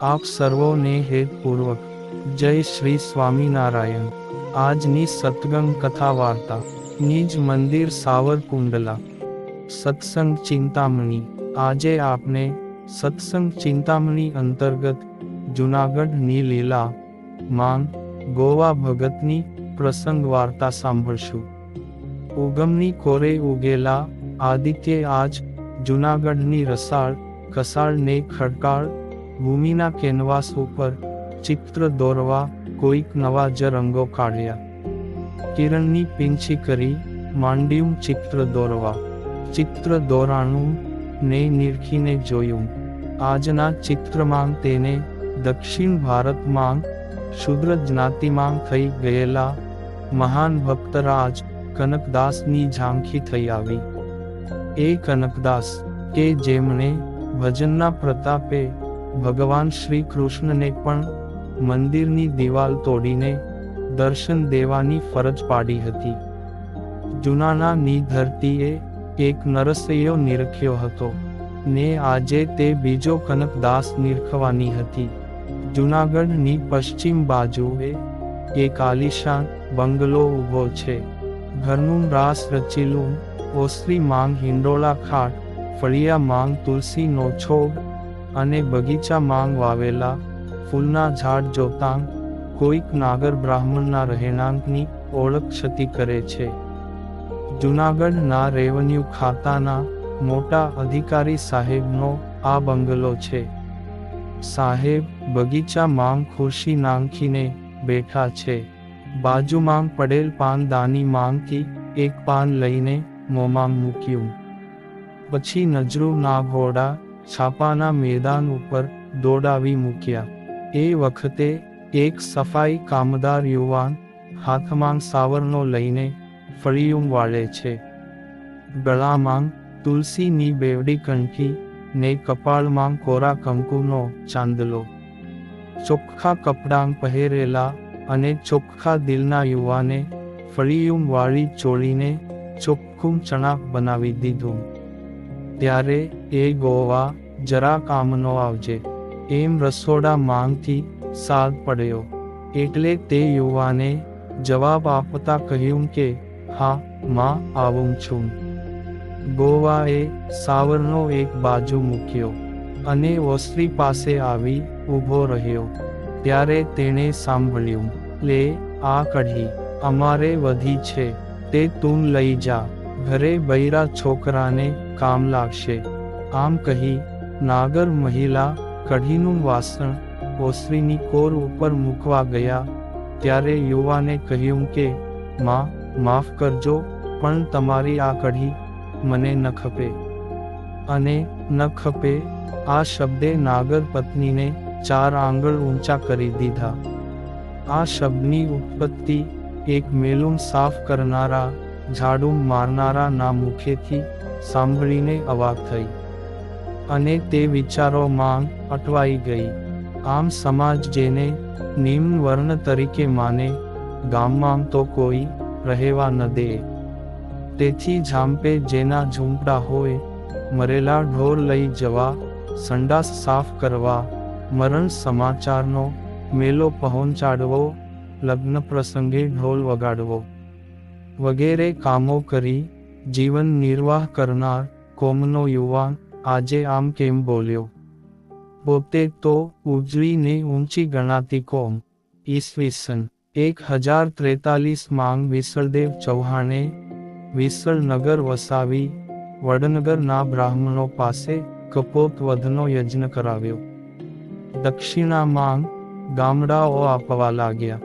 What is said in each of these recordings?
આપ સર્વોને હેતપૂર્વક જય શ્રી સ્વામિનારાયણ. આજની સતગંગ કથા વાર્તા. નિજ મંદિર સાવરકુંડલા. સત્સંગ ચિંતામણી. આજે આપને સત્સંગ ચિંતામણી અંતર્ગત જુનાગઢની લીલા માંગ ગોવા ભગતની પ્રસંગ વાર્તા સાંભળશું. ઉગમની કોરે ઉગેલા આદિત્ય આજ જુનાગઢની રસાળ કસાળને ખડકાળ ભૂમિના કેનવાસ ઉપર ચિત્ર દોરવા કોઈક નવા જ રંગો કાઢ્યા. કિરણની પીંછી કરી માંડ્યું ચિત્ર દોરવા. ચિત્ર દોરાણું ને નિરખીને જોયું. આજના ચિત્રમાં તેને દક્ષિણ ભારતમાં શુદ્ર જ્ઞાતિમાં થઈ ગયેલા મહાન ભક્તરાજ કનકદાસની ઝાંખી થઈ આવી. એ કનકદાસ કે જેમણે ભજનના પ્રતાપે ભગવાન શ્રી કૃષ્ણને પણ મંદિરની દિવાલ તોડીને દર્શન દેવાની ફરજ પાડી હતી. જુનાના ની ધરતીએ એક નરસૈયો નિરખ્યો હતો. ને આજે તે બીજો કનકદાસ નિરખવાની હતી. જુનાગઢની પશ્ચિમ બાજુએ એક આલિશાન બંગલો ઊભો છે. ઘરનું રાસ રચેલું ઓસરી માંગ હિંડોળા ખાટ, ફળિયા માંગ તુલસીનો છોડ અને બગીચા માંગ વાવેલા ફૂલના ઝાડ જોતાં કોઈક નાગર બ્રાહ્મણના રહેણાંકની ઓળખ છતી કરે છે. જુનાગઢના રેવન્યુ ખાતાના મોટા અધિકારી સાહેબનો આ બંગલો છે. સાહેબ, બગીચા માંગ ખુરશી નાંખીને બેઠા છે. બાજુમાં પડેલ પાનદાની માંગથી એક પાન લઈને મોંમાં મૂક્યું. પછી નજરું ના ઘોડા છાપાના મેદાન ઉપર દોડાવી મૂક્યા. એ વખતે એક સફાઈ કામદાર યુવાન હાથમાં સાવરનો લઈને ફળિયું વાળે છે. ગળામાં તુલસીની બેવડી કંઠી ને કપાળમાં કોરા કંકુનો ચાંદલો. ચોખ્ખા કપડાં પહેરેલા અને ચોખ્ખા દિલના યુવાને ફળિયું વાળી ચોળીને ચોખ્ખું ચણાક બનાવી દીધું. ત્યારે એ ગોવા જરા કામનો આવજે. એમ રસોડા માંગથી સાદ પડ્યો. એટલે તે યુવાને જવાબ આપતા કહ્યું કે, હા, માં, આવું છું. ગોવાએ સાવરનો એક બાજુ મૂક્યો અને ઓસરી પાસે આવી ઊભો રહ્યો. ત્યારે તેણે સાંભળ્યું, લે, આ કઢી, અમારે વધી છે, તે તું લઈ જા. ઘરે બૈરા છોકરાને કામ લાગશે. આમ કહી નાગર મહિલા કઢીનું વાસણ ઓસરીની કોર ઉપર મૂકવા ગયા. ત્યારે યુવાને કહ્યું કે, માં, માફ કરજો, પણ તમારી આ કઢી મને ન ખપે. અને ન ખપે આ શબ્દે નાગર પત્નીને ચાર આંગળ ઊંચા કરી દીધા. આ શબ્દની ઉત્પત્તિ એક મેલુમ સાફ કરનારા ઝાડુ મારનારા ના મુખેથી સાંભળીને અવાક થઈ. અને તે વિચારોમાં અટવાઈ ગઈ. આમ સમાજ જેને નિમ્ન તરીકે માને, ગામમાં તો કોઈ રહેવા ન દે. તેથી ઝાંપે જેના ઝૂંપડા હોય, મરેલા ઢોર લઈ જવા, સંડાસ સાફ કરવા, મરણ સમાચારનો મેલો પહોંચાડવો, લગ્ન પ્રસંગે ઢોલ વગાડવો. વગેરે કામો કરી જીવન નિર્વાહ કરનાર કોમનો યુવાન આજે આમ કેમ બોલ્યો? પોતે તો ઉજળીને ઊંચી ગણાતી કોમ. ઈસવીસન એક હજાર ત્રેતાલીસ માંગ વિસળદેવ ચૌહાણે વિસળનગર વસાવી વડનગરના બ્રાહ્મણો પાસે કપોત વધનો યજ્ઞ કરાવ્યો. દક્ષિણા માંગ ગામડાઓ આપવા લાગ્યા.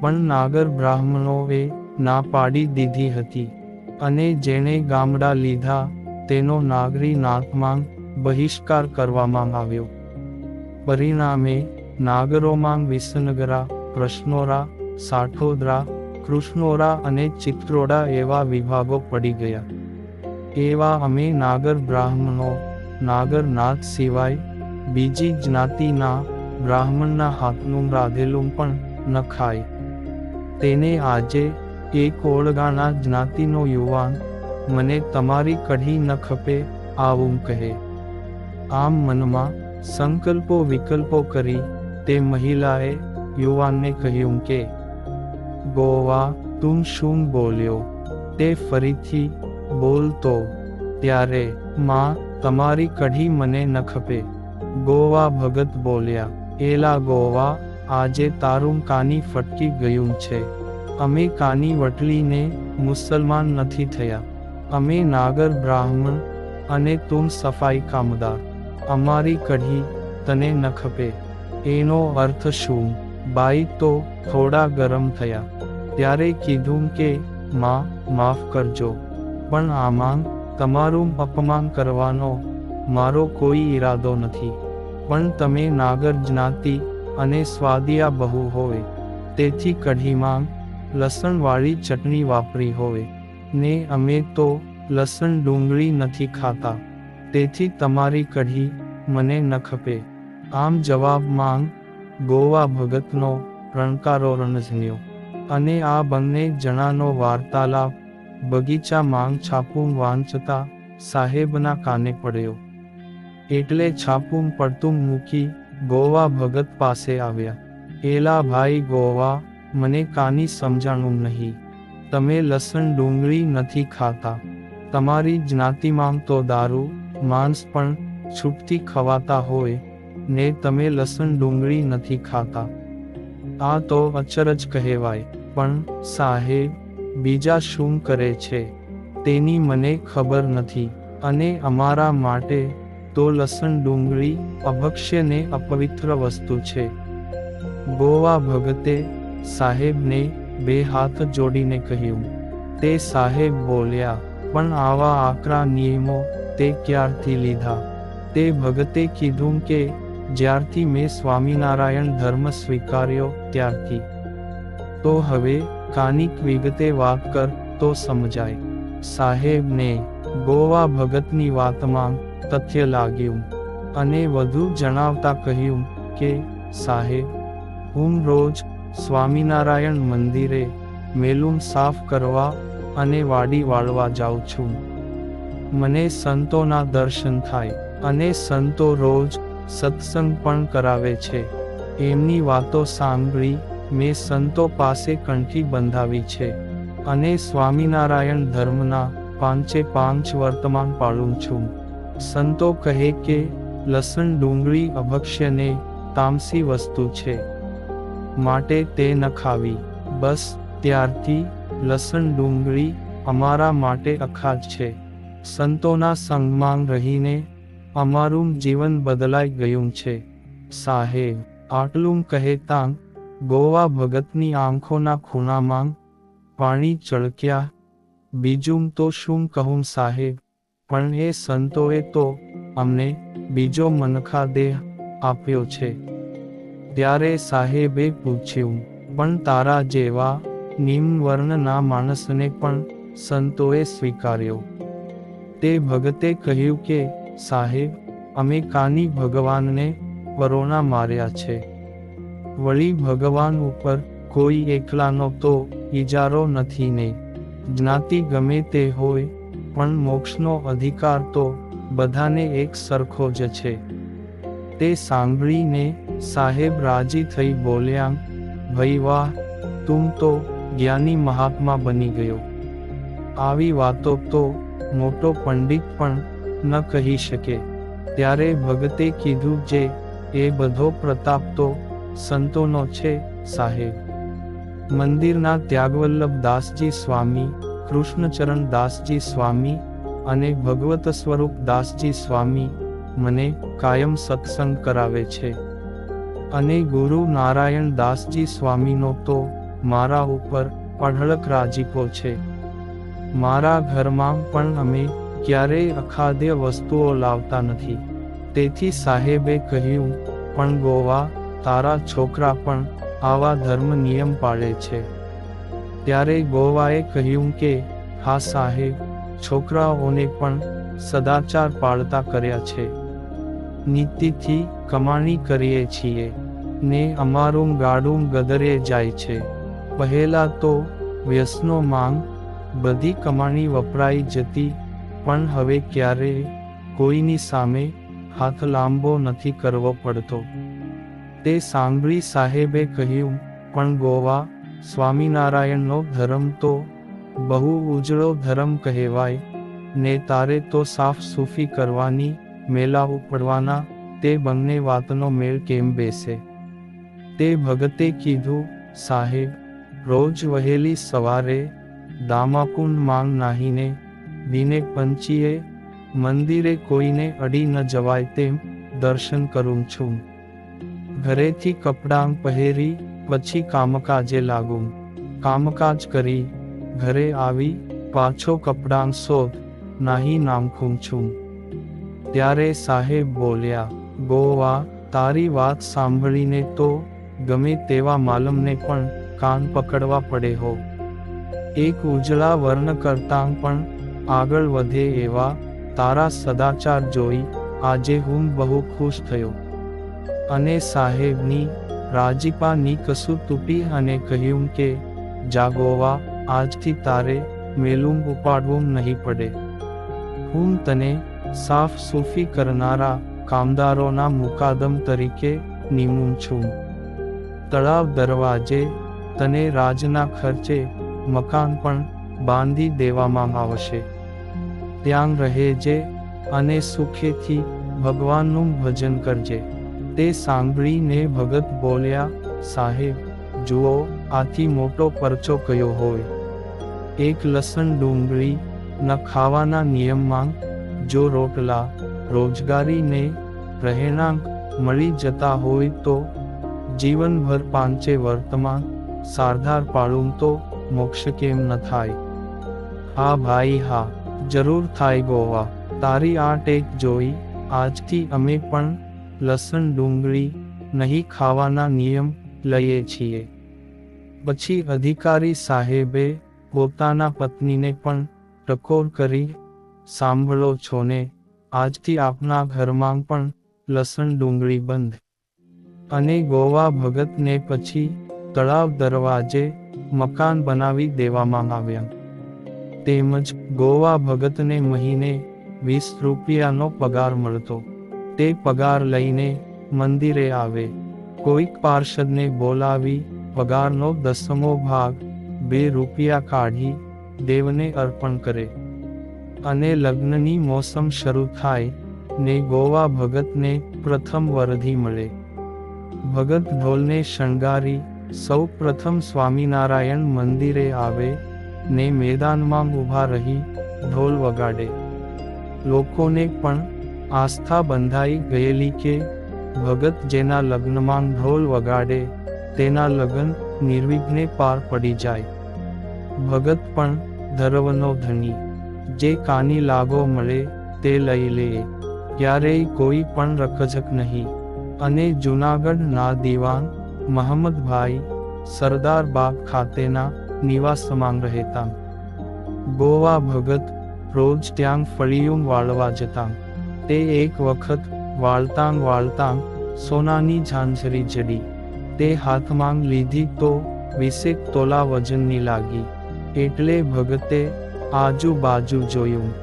પણ નાગર બ્રાહ્મણોએ ના પાડી દીધી હતી. અને જેણે ગામડા લીધા, તેનો નાગરી નાથમાં બહિષ્કાર કરવામાં આવ્યો. પરિણામે નાગરોમાં વિસનગરા પ્રશ્નોરા સાઠોદરા, કૃષ્ણોરા અને ચિત્રોડા એવા વિભાગો પડી ગયા. એવા અમે નાગર બ્રાહ્મણો નાગરનાથ સિવાય, બીજી જ્ઞાતિના બ્રાહ્મણના હાથનું રાધેલું પણ ન ખાય. તેને આજે એક ઓળગાના જ્ઞાતિનો યુવાન, મને તમારી કઢી ન ખપે, આવું કહે. આમ મનમાં સંકલ્પો વિકલ્પો કરી તે મહિલાએ યુવાનને કહ્યું કે, ગોવા, તું શું બોલ્યો? તે ફરીથી બોલતો, ત્યારે માં, તમારી કઢી મને ન ખપે. ગોવા ભગત બોલ્યા, એલા ગોવા, આજે તારું કાની ફટકી ગયું છે. અમે કાની વટલીને મુસલમાન નથી થયા. અમે નાગર બ્રાહ્મણ અને તું સફાઈ કામદાર. અમારી કઢી તને ન ખપે. એનો અર્થ શું? બાઈ તો થોડા ગરમ થયા. ત્યારે કીધું કે, માં, માફ કરજો. પણ આમાં તમારું અપમાન કરવાનો મારો કોઈ ઈરાદો નથી. પણ તમે નાગર જ્ઞાતિ અને સ્વાદિયા બહુ હોય. તેથી કઢીમાં લસણવાળી ચટણી વાપરી હોય ને અમે તો લસણ ડુંગળી નથી ખાતા. તેથી તમારી કઢી મને ન ખપે. આમ જવાબ માંગ ગોવા ભગતનો રણકારો રણઝન્યો. અને આ બંને જણાનો વાર્તાલાપ બગીચા માંગ છાપું વાંચતા સાહેબના કાને પડ્યો. એટલે છાપું પડતું મૂકી ગોવા ભગત પાસે આવ્યા. એલા ભાઈ ગોવા મને કાની સમજાણું નહીં. તમે લસણ ડુંગળી નથી ખાતા. તમારી જ્ઞાતિમાં તો દારૂ, માંસ પણ છૂટથી ખવાતા હોય, ને તમે લસણ ડુંગળી નથી ખાતા. આ તો અચરજ કહેવાય, પણ સાહેબ, બીજા શું કરે છે? તેની મને ખબર નથી, અને અમારા માટે તો લસણ ડુંગળી અભક્ષ્યને અપવિત્ર વસ્તુ છે. ગોવા ભગતે સાહેબને બે હાથ જોડીને કહ્યું, તે સાહેબ બોલ્યા, પણ આવા આકરા નિયમો તે ક્યારથી લીધા? તે ભગતે કીધું કે, જ્યારથી મેં સ્વામિનારાયણ ધર્મ સ્વીકાર્યો ત્યારથી. તો હવે કાનિક વિગતે વાત કર, તો સમજાય. સાહેબને ગોવા ભગતની વાતમાં તથ્ય લાગ્યું અને વધુ જણાવતા કહ્યું કે, સાહેબ, હું રોજ સ્વામિનારાયણ મંદિરે મેલુમ સાફ કરવા અને વાડી વાળવા જાઉં છું. મને સંતોના દર્શન થાય અને સંતો રોજ સત્સંગ પણ કરાવે છે. એમની વાતો સાંભળી મેં સંતો પાસે કંઠી બંધાવી છે અને સ્વામિનારાયણ ધર્મના પાંચે પાંચ વર્તમાન પાળું છું. સંતો કહે કે, લસણ ડુંગળી અભક્ષ્યને તામસી વસ્તુ છે. માટે તે ન ખાવી. બસ, ત્યારથી લસણ ડુંગળી અમારા માટે અખાજ છે. સંતોના સંગમાં રહીને અમારું જીવન બદલાઈ ગયું છે. સાહેબ, આટલું કહેતા ગોવા ભગતની આંખોના ખૂણામાં પાણી ચળક્યા. બીજું તો શું કહું સાહેબ? પણ એ સંતોએ તો અમને બીજો મનખા દેહ આપ્યો છે. ત્યારે સાહેબે પૂછ્યું, પણ તારા જેવા નિમવર્ણના માણસને પણ સંતોએ સ્વીકાર્યો. તે ભગતે કહ્યું કે, સાહેબ, અમે કાની ભગવાનને પરોણા માર્યા છે? વળી ભગવાન ઉપર કોઈ એકલાનો તો ઇજારો નથી ને. જ્ઞાતિ ગમે તે હોય, પણ મોક્ષનો અધિકાર તો બધાને એક સરખો જ છે. તે સાંભળીને સાહેબ રાજી થઈ બોલ્યા, ભઈ વાહ તું તો જ્ઞાની મહાત્મા બની ગયો. આવી વાતો તો મોટો પંડિત પણ ન કહી શકે. ત્યારે ભગતે કીધું જે એ બધો પ્રતાપ તો સંતોનો છે, સાહેબ. મંદિરના ત્યાગવલ્લભ દાસજી સ્વામી, કૃષ્ણચરણ દાસજી સ્વામી અને ભગવત સ્વરૂપ દાસજી સ્વામી મને કાયમ સત્સંગ કરાવે છે. અને ગુરુ નારાયણ દાસજી સ્વામીનો તો મારા ઉપર અઢળક રાજીપો છે. મારા ઘરમાં પણ અમે ક્યારેય અખાદ્ય વસ્તુઓ લાવતા નથી. તેથી સાહેબે કહ્યું, પણ ગોવા, તારા છોકરા પણ આવા ધર્મ નિયમ પાળે છે. ત્યારે ગોવાએ કહ્યું કે, હા સાહેબ, છોકરાઓને પણ સદાચાર પાળતા કર્યા છે. નીતિથી કમાણી કરીએ છીએ, ને અમારું ગાડું ગદરે જાય છે. પહેલા તો વ્યસનો માંગ, બધી કમાણી વપરાઈ જતી, પણ હવે ક્યારે કોઈની સામે હાથ લાંબો નથી કરવો પડતો. તે સાંભળી સાહેબે કહ્યું, પણ ગોવા, સ્વામિનારાયણનો ધર્મ તો બહુ ઉજળો ધર્મ કહેવાય, ને તારે તો સાફ સૂફી કરવાની મેલા ઉપડવાના તે બંને વાતનો મેળ કેમ બેસે? તે ભગતે કીધું, સાહેબ, રોજ વહેલી સવારે દામાકુંડ માંગ નાહીને દિને પંચીએ મંદિરે કોઈને અડી ન જવાય તેમ દર્શન કરું છું. ઘરેથી કપડાં પહેરી પછી કામકાજે લાગું. કામકાજ કરી ઘરે આવી પાછો કપડાં શોધ નાહી નામખું છું. ત્યારે સાહેબ બોલ્યા, ગોવા, તારી વાત સાંભળીને તો ગમે તેવા માલમને પણ કાન પકડવા પડે હો. એક ઉજળા વર્ણ કરતાં પણ આગળ વધે એવા તારા સદાચાર જોઈ આજે હું બહુ ખુશ થયો. અને સાહેબની રાજીપાની કસુ તૂપી અને કહ્યું કે જાગોવા આજથી તારે મેલું ઉપાડવું નહીં પડે. હું તને સાફ સૂફી કરનારા કામદારોના મુકાદમ તરીકે નિમું છું. તળાવ દરવાજે તને રાજના ખર્ચે મકાન પણ બાંધી દેવામાં આવશે. ત્યાં રહેજે અને સુખેથી ભગવાનનું ભજન કરજે. તે સાંભળીને ભગત બોલ્યા, સાહેબ, જુઓ, આથી મોટો પરચો કયો હોય. એક લસણ ડુંગળી ન ખાવાના નિયમમાં જો રોટલા રોજગારીને રહેણાંક મળી જતા હોય તો જીવનભર પાંચે વર્તમાન સારધાર પાડું તો મોક્ષ કેમ ન થાય? હા ભાઈ, હા, જરૂર થાય ગોવા. તારી આ ટેક જોઈ, આજથી અમે પણ લસણ ડુંગળી નહીં ખાવાના નિયમ લઈએ છીએ. પછી અધિકારી સાહેબે પોતાના પત્નીને પણ ટકોર કરી સાંભળો છો ને આજથી આપના ઘરમાં પણ લસણ ડુંગળી બંધ. અને ગોવા ભગતને પછી તળાવ દરવાજે મકાન બનાવી દેવામાં આવ્યા. તેમજ ગોવા ભગતને મહિને વીસ રૂપિયાનો પગાર મળતો. તે પગાર લઈને મંદિરે આવે. કોઈક પાર્ષદને બોલાવી પગારનો દસમો ભાગ બે રૂપિયા કાઢી દેવને અર્પણ કરે. અને લગ્નની મોસમ શરૂ થાય, ને ગોવા ભગતને પ્રથમ વરધી મળે. ભગત ઢોલને શણગારી, સૌ પ્રથમ સ્વામિનારાયણ મંદિરે આવે, ને મેદાનમાં ઊભા રહી, ઢોલ વગાડે. લોકોને પણ આસ્થા બંધાઈ ગયેલી કે, ભગત જેના લગ્નમાં ઢોલ વગાડે, તેના લગ્ન નિર્વિઘ્ને પાર પડી જાય. ભગત પણ ધર્વનો ધણી જે કાની લાગો મળે, તે લઈ લે. ક્યારેય કોઈ પણ રખજક નહીં. અને જૂનાગઢના દિવાન મહમ્મદભાઈ સરદાર બાગ ખાતેના નિવાસમાં રહેતા. ગોવા ભગત રોજ ત્યાં ફળિયું વાળવા જતા. તે એક વખત વાળતાં વાળતાં સોનાની ઝાંઝરી જડી તે હાથમાં લીધી તો વીસેક તોલા વજનની લાગી. એટલે ભગતે આજુબાજુ જોયું.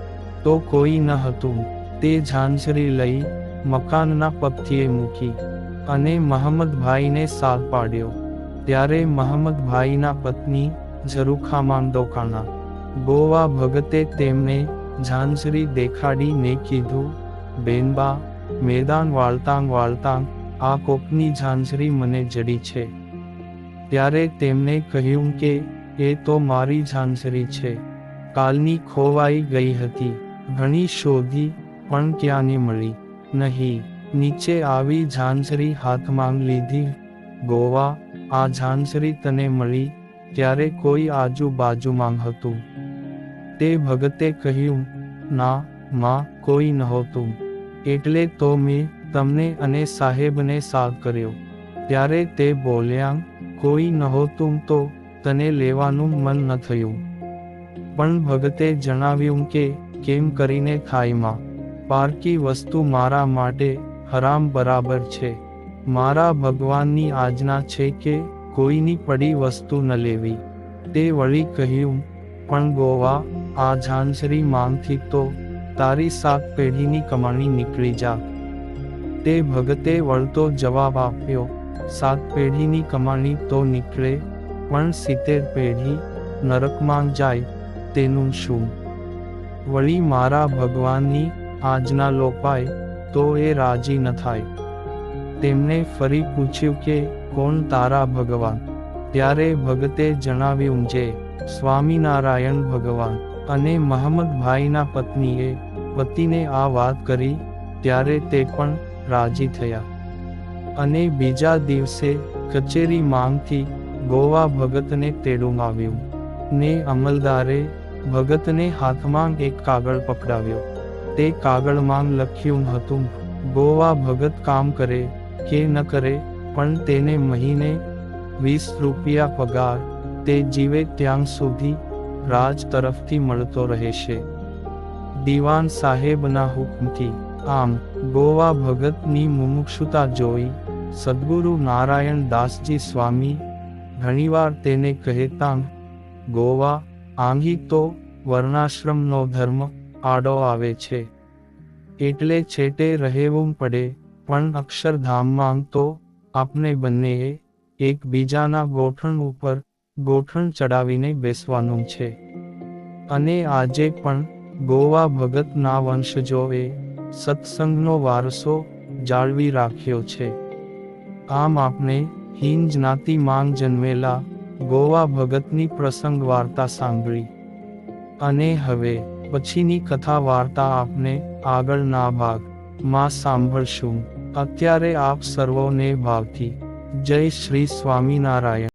તો કોઈ ન હતું. તે ઝાંઝરી લઈ મકાનના પગથિયે મૂકી અને મહમ્મદભાઈને સાથ પાડ્યો. ત્યારે મહમ્મદભાઈના પત્ની ઝરૂખામાં દોકાણા ગોવા ભગતે તેમને ઝાંઝરી દેખાડીને કીધું, બેનબા, મેદાન વાળતાં વાળતાં આ કોકની ઝાંઝરી મને જડી છે. ત્યારે તેમને કહ્યું કે, એ તો મારી ઝાંઝરી છે. કાલની ખોવાઈ ગઈ હતી. ઘણી શોધી પણ ક્યાંને મળી? નહીં. નીચે આવી ઝાંઝરી હાથમાં લીધી. ગોવા, આ ઝાંઝરી તને મળી? ત્યારે કોઈ આજુબાજુમાં હતું. તે ભગતે કહ્યું, ના, માં, કોઈ નહોતું. એટલે તો મેં તમને અને સાહેબને સાથ કર્યો. ત્યારે તે બોલ્યા, કોઈ નહોતું તો તને લેવાનું મન ન થયું. પણ ભગતે જણાવ્યું કે, કેમ કરીને ખાઈમાં? પારકી વસ્તુ મારા માટે હરામ બરાબર છે. મારા ભગવાનની આજ્ઞા છે કે, કોઈની પડી વસ્તુ ન લેવી. તે વળી કહ્યું, પણ ગોવા, આ ઝાંઝરી માંગથી તો તારી સાત પેઢીની કમાણી નીકળી જા. તે ભગતે વળતો જવાબ આપ્યો, સાત પેઢીની કમાણી તો નીકળે, પણ સિત્તેર પેઢી નરકમાં જાય તેનું શું? વળી મારા ભગવાનની આજના લોપાય, તો એ રાજી ન થાય. તેમને ફરી પૂછ્યું કે, કોણ તારા ભગવાન? ત્યારે ભગતે જણાવ્યું જે સ્વામિનારાયણ ભગવાન. અને મહમ્મદભાઈના પત્નીએ પતિને આ વાત કરી, ત્યારે તે પણ રાજી થયા. અને બીજા દિવસે કચેરી માંગથી ગોવા ભગતને તેડું આવ્યું ને અમલદારે ભગતને હાથમાં એક કાગળ પકડાવ્યો. તે કાગળમાં લખ્યું હતું, ગોવા ભગત કામ કરે કે ન કરે, પણ તેને મહિને વીસ રૂપિયા પગાર તે જીવે ત્યાં સુધી રાજ તરફથી મળતો રહેશે. દિવાન સાહેબના હુકમથી આમ ગોવા ભગતની મુમુક્ષુતા જોઈ સદગુરુ નારાયણ દાસજી સ્વામી ઘણીવાર તેને કહેતા, ગોવા આંગી તો વર્ણાશ્રમનો ધર્મ આડો આવે છે. એટલે છેટે રહેવું પડે, પણ અક્ષરધામમાં તો આપણે બંનેએ એકબીજાના ગોઠણ ઉપર ગોઠણ ચડાવીને બેસવાનું છે. અને આજે પણ ગોવા ભગતના વંશજોએ સત્સંગનો વારસો જાળવી રાખ્યો છે. આમ આપણે હિન જ્ઞાતિ માંગ જન્મેલા ગોવા ભગતની પ્રસંગ વાર્તા સાંભળી. અને હવે, પછીની કથા વાર્તા આપને આગળના ભાગ, માં સાંભળશું. અત્યારે આપ સર્વોને ભાવથી, જય શ્રી સ્વામિનારાયણ.